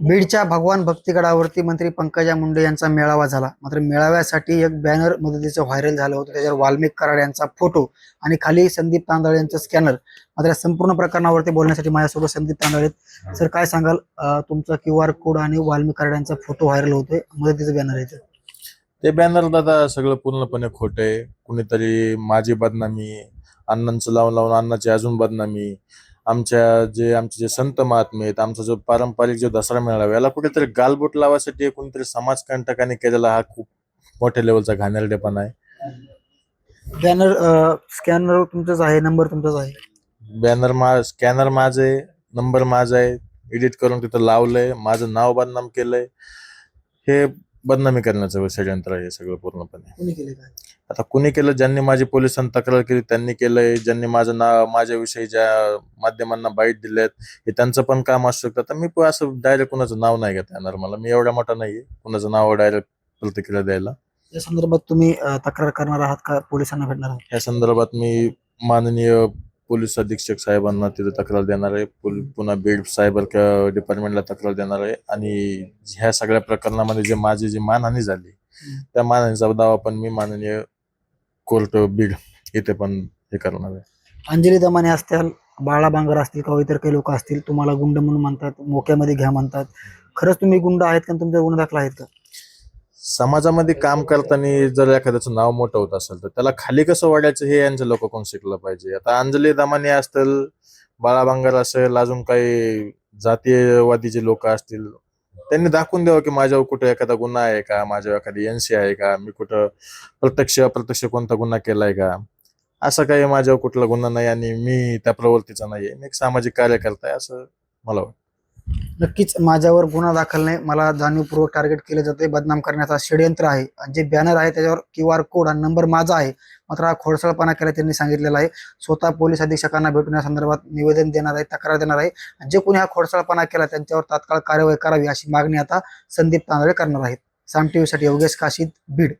बीडच्या भगवान भक्तीगडावरती मंत्री पंकजा मुंडे यांचा मेळावा झाला. मात्र मेळाव्यासाठी एक बॅनर मदतीचं व्हायरल झालं होतं. त्याच्यावर वाल्मिक कराड यांचा फोटो आणि खाली संदीप तांदळे यांचं स्कॅनर मात्र संपूर्ण प्रकरणावरती बोलण्यासाठी माझ्यासोबत संदीप तांदळे आहेत. सर काय सांगाल? तुमचा क्यू आर कोड आणि वाल्मिक कराड यांचा फोटो व्हायरल होतोय. मदतीचं बॅनर येतं ते. बॅनर दादा सगळं पूर्णपणे खोट आहे. कुणीतरी माझी बदनामी अण्णांचं लावून लावून अण्णाची अजून बदनामी आमच्या जे आमचे जे संत महात्मे आहेत आमचा जो पारंपरिक जो दसरा मेळावा याला कुठेतरी गालबोट लावासाठी कोणीतरी समाजकंटकाने केलेला हा खूप मोठ्या लेवलचा घाणेरडेपणा आहे. बॅनर स्कॅनर तुमचंच आहे नंबर तुमचाच आहे. बॅनर मा स्कॅनर माझं आहे नंबर माझा आहे. एडिट करून तिथं लावलंय माझं नाव बदनाम केलंय. हे बदनामी करण्याचं षडयंत्र आहे हे सगळं पूर्णपणे. कोणी केले काय? आता कुणी केलं? ज्यांनी माझी पोलिसांना तक्रार केली त्यांनी केलंय. ज्यांनी माझं नाव माझ्याविषयी ज्या माध्यमांना बाईट दिलेत हे त्यांचं पण काम असू शकतं. तर मी असं डायरेक्ट कुणाचं नाव नाही घेता येणार मला. मी एवढा मोठा नाहीये. कुणाचं नाव डायरेक्ट प्रतिक्रिया द्यायला. या संदर्भात तुम्ही अं, तक्रार करणार आहात का? पोलिसांना भेटणार आहात? या संदर्भात मी माननीय पोलीस अधीक्षक साहेबांना तिथे तक्रार देणार आहे. पुल- पुन्हा बीड सायबर डिपार्टमेंटला तक्रार देणार आहे. आणि ह्या सगळ्या प्रकरणामध्ये जे माझी जी मानहानी झाली त्या मानहानीचा दावा पण मी माननीय कोर्ट बीड इथे पण हे करणार आहे. अंजली दमाने असतील बाळा बांगर असतील किंवा इतर काही लोक असतील तुम्हाला गुंड म्हणून म्हणतात मोक्यामध्ये घ्या म्हणतात. खरंच तुम्ही गुंड आहेत का तुमचा गुन्हा दाखला आहेत का? समाजामध्ये काम करताना जर एखाद्याचं नाव मोठं होत असेल तर त्याला खाली कसं वाढायचं हे यांच्या लोक कोण शिकलं पाहिजे? आता अंजली दमाने असतील बाळा बांगर असेल अजून काही जातीयवादीचे लोक असतील त्यांनी दाखवून द्यावं की माझ्यावर कुठं एखादा गुन्हा आहे का? माझ्यावर एखादी एनसी आहे का? मी कुठं प्रत्यक्ष अप्रत्यक्ष कोणता गुन्हा केलाय का? असं काही माझ्यावर कुठला गुन्हा नाही आणि मी त्या प्रवृत्तीचा नाहीये. मी एक सामाजिक कार्यकर्ता आहे असं मला वाटतं. नक्कीच माझ्यावर गुन्हा दाखल नाही. मला जाणीवपूर्वक टार्गेट केले जाते. बदनाम करण्याचा षडयंत्र आहे. जे बॅनर आहे त्याच्यावर क्यू आर कोड आणि नंबर माझा आहे. मात्र हा खोडसळपणा केला त्यांनी सांगितलेला आहे. स्वतः पोलीस अधीक्षकांना भेटून या संदर्भात निवेदन देणार आहे तक्रार देणार आहे. जे कोणी हा खोडसळपणा केला त्यांच्यावर तात्काळ कार्यवाही करावी अशी मागणी आता संदीप तांदळे करणार आहेत. साम टीव्हीसाठी योगेश काशीद बीड.